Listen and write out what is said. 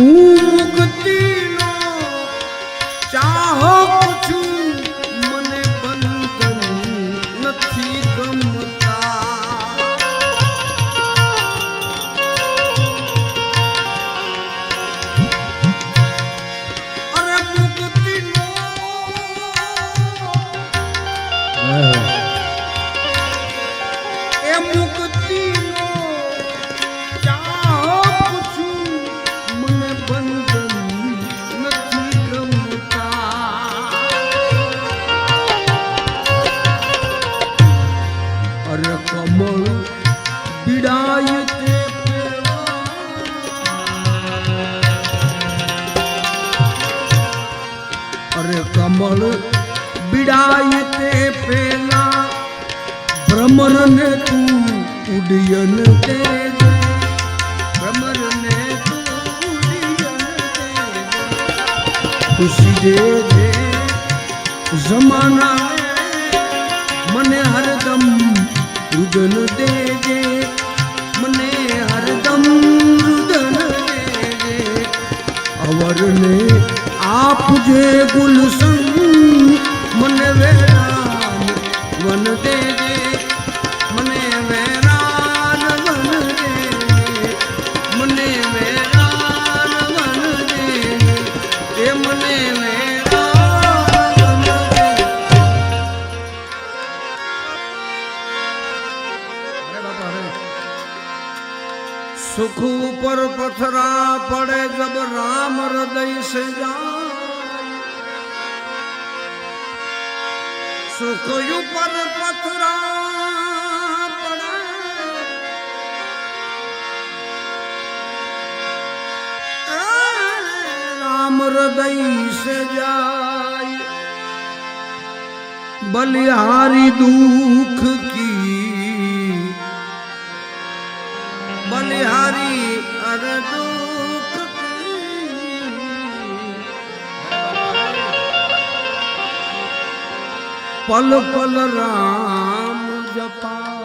મુક્તિનો ચાહક કમળ પીડાય તે અરે કમળ પીડાય તે પેલા. ભ્રમરને તું ઉડ્ડયન દે ભ્રમરને તું ઉડ્ડયન દે ખુશી દે જમાના રુદન દેજે મને હરદમ રુદન દેજે અવરને આપજે ગુલશન મને વેરાન સુખ ઉપર પથરા પડે જબ રામ હૃદય સે જા સુખ ઉપર પથરા પડે. રામ હૃદય સે જાય. બલિહારી દુઃખ કી બલિહારી અરડુ પલ પલ રામ જપા